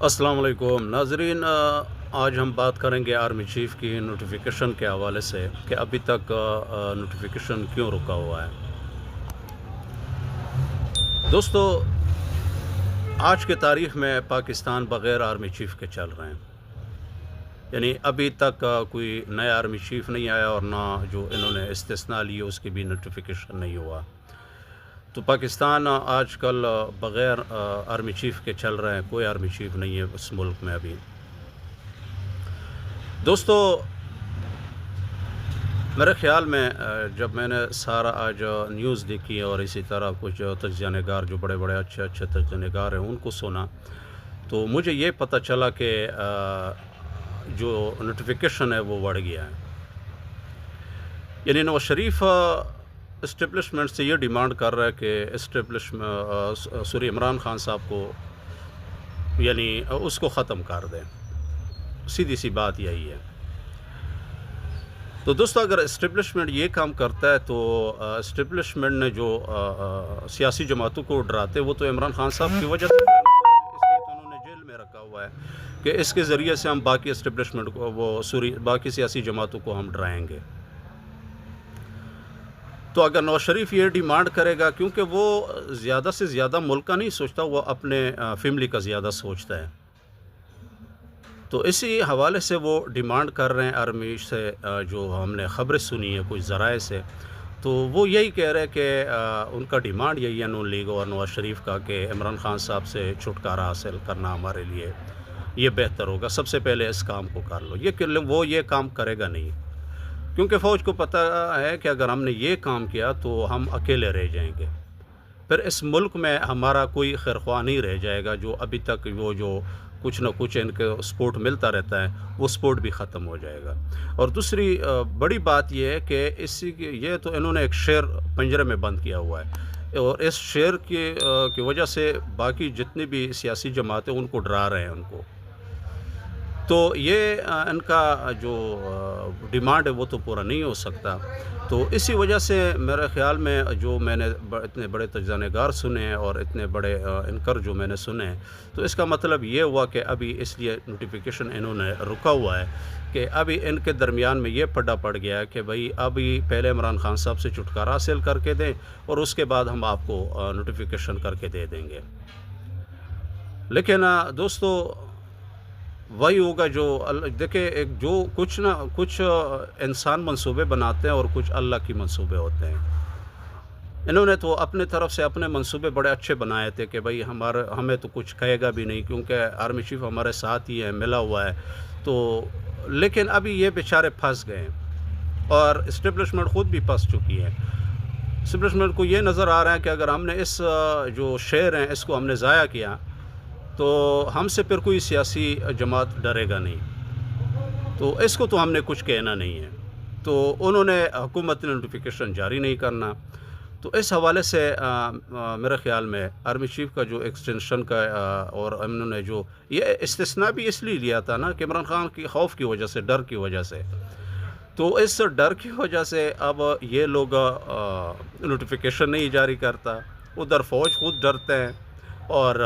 السلام علیکم. ناظرین آج ہم بات کریں گے آرمی چیف کی نوٹیفیکیشن کے حوالے سے کہ ابھی تک نوٹیفیکیشن کیوں رکا ہوا ہے؟ دوستو، آج کے تاریخ میں پاکستان بغیر آرمی چیف کے چل رہے ہیں۔ یعنی ابھی تک کوئی نیا آرمی چیف نہیں آیا اور نہ جو انہوں نے استثناء لی اس کی بھی نوٹیفیکیشن نہیں ہوا۔ تو پاکستان آج کل بغیر آرمی چیف کے چل رہے ہیں، کوئی آرمی چیف نہیں ہے اس ملک میں ابھی۔ دوستو، میرے خیال میں جب میں نے سارا آج نیوز دیکھی اور اسی طرح کچھ تجزیہ نگار جو بڑے بڑے اچھے اچھے تجزیہ نگار ہیں ان کو سنا، تو مجھے یہ پتہ چلا کہ جو نوٹیفیکیشن ہے وہ بڑھ گیا ہے۔ یعنی نواز شریف اسٹیبلشمنٹ سے یہ ڈیمانڈ کر رہا ہے کہ اسٹیبلشمنٹ سوری، عمران خان صاحب کو یعنی اس کو ختم کر دیں۔ سیدھی سی بات یہی ہے۔ تو دوستو، اگر اسٹیبلشمنٹ یہ کام کرتا ہے تو اسٹیبلشمنٹ نے جو سیاسی جماعتوں کو ڈراتے، وہ تو عمران خان صاحب کی وجہ سے۔ اس لیے تو انہوں نے جیل میں رکھا ہوا ہے کہ اس کے ذریعے سے ہم باقی اسٹیبلشمنٹ کو، وہ سوری، باقی سیاسی جماعتوں کو ہم ڈرائیں گے۔ تو اگر نواز شریف یہ ڈیمانڈ کرے گا، کیونکہ وہ زیادہ سے زیادہ ملک کا نہیں سوچتا، وہ اپنے فیملی کا زیادہ سوچتا ہے۔ تو اسی حوالے سے وہ ڈیمانڈ کر رہے ہیں آرمی سے جو ہم نے خبریں سنی ہیں، کچھ ذرائع سے۔ تو وہ یہی کہہ رہے کہ ان کا ڈیمانڈ یہی ہے نون لیگ اور نواز شریف کا کہ عمران خان صاحب سے چھٹکارا حاصل کرنا ہمارے لیے یہ بہتر ہوگا۔ سب سے پہلے اس کام کو کر لو۔ یہ کہ وہ یہ کام کرے گا نہیں۔ کیونکہ فوج کو پتہ ہے کہ اگر ہم نے یہ کام کیا تو ہم اکیلے رہ جائیں گے۔ پھر اس ملک میں ہمارا کوئی خیرخواہ نہیں رہ جائے گا جو ابھی تک وہ جو کچھ نہ کچھ ان کے سپورٹ ملتا رہتا ہے، وہ سپورٹ بھی ختم ہو جائے گا۔ اور دوسری بڑی بات یہ ہے کہ اسی یہ تو انہوں نے ایک شیر پنجرے میں بند کیا ہوا ہے۔ اور اس شیر کی کی وجہ سے باقی جتنی بھی سیاسی جماعتیں ان کو ڈرا رہے ہیں ان کو۔ تو یہ ان کا جو ڈیمانڈ ہے وہ تو پورا نہیں ہو سکتا۔ تو اسی وجہ سے میرے خیال میں جو میں نے اتنے بڑے تجزیہ نگار سنے اور اتنے بڑے انکر جو میں نے سنے ہیں تو اس کا مطلب یہ ہوا کہ ابھی اس لیے نوٹیفیکیشن انہوں نے رکا ہوا ہے کہ ابھی ان کے درمیان میں یہ پڈا پڑ گیا ہے کہ بھائی ابھی پہلے عمران خان صاحب سے چھٹکارا حاصل کر کے دیں اور اس کے بعد ہم آپ کو نوٹیفیکیشن کر کے دے دیں گے۔ لیکن دوستو وہی ہوگا جو ال- دیکھیں، ایک جو کچھ نہ کچھ انسان منصوبے بناتے ہیں اور کچھ اللہ کی منصوبے ہوتے ہیں۔ انہوں نے تو اپنے طرف سے اپنے منصوبے بڑے اچھے بنائے تھے کہ بھائی ہمارے ہمیں تو کچھ کہے گا بھی نہیں، کیونکہ آرمی چیف ہمارے ساتھ ہی ہے، ملا ہوا ہے۔ تو لیکن ابھی یہ بیچارے پھنس گئے ہیں اور اسٹیبلشمنٹ خود بھی پھنس چکی ہے۔ اسٹیبلشمنٹ کو یہ نظر آ رہا ہے کہ اگر ہم نے اس، جو شعر ہیں، اس کو ہم نے ضائع کیا تو ہم سے پھر کوئی سیاسی جماعت ڈرے گا نہیں۔ تو اس کو تو ہم نے کچھ کہنا نہیں ہے۔ تو انہوں نے حکومت نے نوٹیفیکیشن جاری نہیں کرنا۔ تو اس حوالے سے میرے خیال میں آرمی چیف کا جو ایکسٹینشن کا اور انہوں نے جو، یہ استثناء بھی اس لیے لیا تھا نا کہ عمران خان کی خوف کی وجہ سے، ڈر کی وجہ سے۔ تو اس ڈر کی وجہ سے اب یہ لوگ نوٹیفیکیشن نہیں جاری کرتا۔ ادھر فوج خود ڈرتے ہیں اور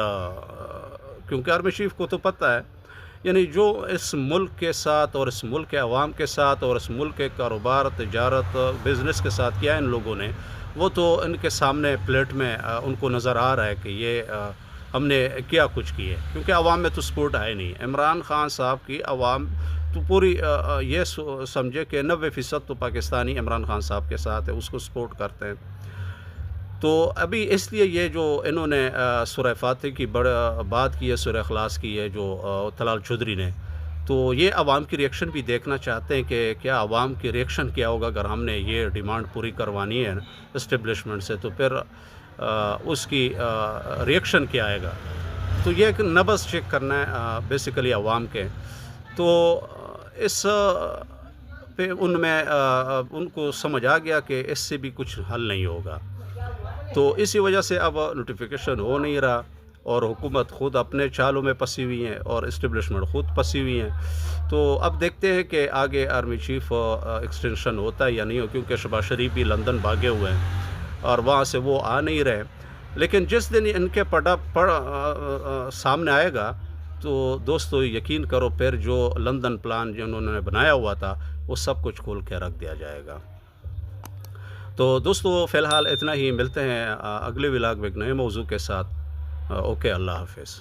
کیونکہ آرمی چیف کو تو پتہ ہے یعنی جو اس ملک کے ساتھ اور اس ملک کے عوام کے ساتھ اور اس ملک کے کاروبار، تجارت بزنس کے ساتھ کیا ان لوگوں نے، وہ تو ان کے سامنے پلیٹ میں ان کو نظر آ رہا ہے کہ یہ ہم نے کیا کچھ کیے۔ کیونکہ عوام میں تو سپورٹ ہے نہیں۔ عمران خان صاحب کی عوام تو پوری یہ سمجھے کہ نوے فیصد تو پاکستانی عمران خان صاحب کے ساتھ ہے، اس کو سپورٹ کرتے ہیں۔ تو ابھی اس لیے یہ جو انہوں نے سورہ فاتح کی بڑا بات کی ہے، سورہ اخلاص کی ہے، جو طلال چودھری نے، تو یہ عوام کی ریئیکشن بھی دیکھنا چاہتے ہیں کہ کیا عوام کی ریئیکشن کیا ہوگا اگر ہم نے یہ ڈیمانڈ پوری کروانی ہے اسٹیبلشمنٹ سے، تو پھر اس کی ریئیکشن کیا آئے گا؟ تو یہ ایک نبض چیک کرنا ہے بیسیکلی عوام کے۔ تو اس پہ ان میں ان کو سمجھ آ گیا کہ اس سے بھی کچھ حل نہیں ہوگا۔ تو اسی وجہ سے اب نوٹیفیکیشن ہو نہیں رہا اور حکومت خود اپنے چالوں میں پسی ہوئی ہیں اور اسٹیبلشمنٹ خود پسی ہوئی ہیں۔ تو اب دیکھتے ہیں کہ آگے آرمی چیف ایکسٹینشن ہوتا ہے یا نہیں ہو، کیونکہ شباز شریف بھی لندن بھاگے ہوئے ہیں اور وہاں سے وہ آ نہیں رہے۔ لیکن جس دن ان کے پڑا پڑ سامنے آئے گا، تو دوستو یقین کرو، پھر جو لندن پلان جو انہوں نے بنایا ہوا تھا، وہ سب کچھ کھول کے رکھ دیا جائے گا۔ تو دوستو، فی الحال اتنا ہی، ملتے ہیں اگلے ولاگ میں ایک نئے موضوع کے ساتھ۔ اوکے، اللہ حافظ۔